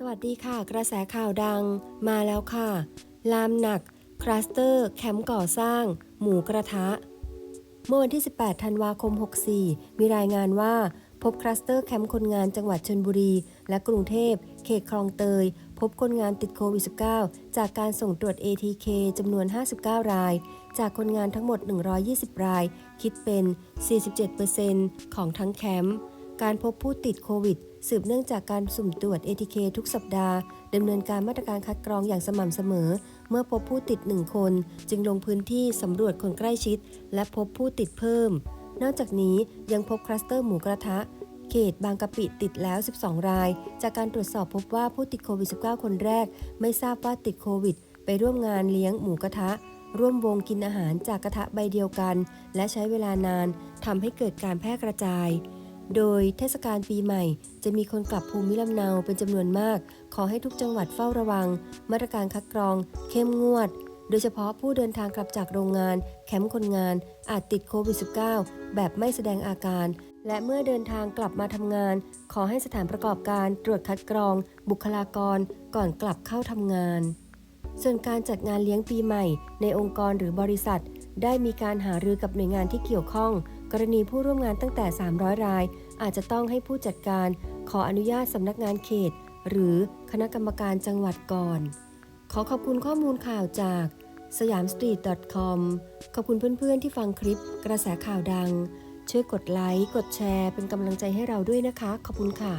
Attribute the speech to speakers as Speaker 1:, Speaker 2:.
Speaker 1: สวัสดีค่ะ กระแสข่าวดังมาแล้วค่ะ ลามหนัก คลัสเตอร์ แคมป์ก่อสร้าง หมูกระทะ เมื่อวันที่ 18 ธันวาคม 64 มีรายงานว่า พบคลัสเตอร์แคมป์คนงานจังหวัดชนบุรี และกรุงเทพ เขตคลองเตย พบคนงานติดโควิด -19 จากการส่งตรวจ ATK จำนวน 59 ราย จากคนงานทั้งหมด 120 ราย คิดเป็น 47%ของทั้งแคมป์ การพบผู้ติดโควิด สืบเนื่องจากการสุ่มตรวจ ATK ทุกสัปดาห์ดำเนินการมาตรการคัดกรองอย่างสม่ำเสมอ เมื่อพบผู้ติด 1 คน จึงลงพื้นที่สำรวจคนใกล้ชิด และพบผู้ติดเพิ่ม นอกจากนี้ยังพบคลัสเตอร์หมูกระทะเขตบางกะปิติดแล้ว 12 ราย จากการตรวจสอบพบว่าผู้ติดโควิด -19 คนแรก ไม่ทราบว่าติดโควิด ไปร่วมงานเลี้ยงหมูกระทะ ร่วมวงกินอาหารจากกระทะใบเดียวกัน และใช้เวลานานทำให้เกิดการแพร่กระจาย โดยเทศกาลปีใหม่ จะมีคนกลับภูมิลำเนาเป็นจำนวนมาก ขอให้ทุกจังหวัดเฝ้าระวัง มาตรการคัดกรอง เข้มงวด โดยเฉพาะผู้เดินทางกลับจากโรงงาน แคมป์คนงาน อาจติดโควิด -19 แบบไม่แสดงอาการ และเมื่อเดินทางกลับมาทำงาน ขอให้สถานประกอบการตรวจคัดกรอง บุคลากร ก่อนกลับเข้าทำงาน ส่วนการจัดงานเลี้ยงปีใหม่ ในองค์กรหรือบริษัท ได้มีการหารือกับหน่วยงานที่เกี่ยวข้อง รณีผู้ร่วมงานตั้งแต่ 300 ราย อาจจะต้องให้ผู้จัดการ ขออนุญาตสำนักงานเขต หรือคณะกรรมการจังหวัดก่อน ขอขอบคุณข้อมูลข่าวจากสยามสตรีท .com ขอบคุณเพื่อนๆ ที่ฟังคลิปกระแสข่าวดัง ช่วยกดไลค์ กดแชร์ เป็นกำลังใจให้เราด้วยนะคะ ขอบคุณค่ะ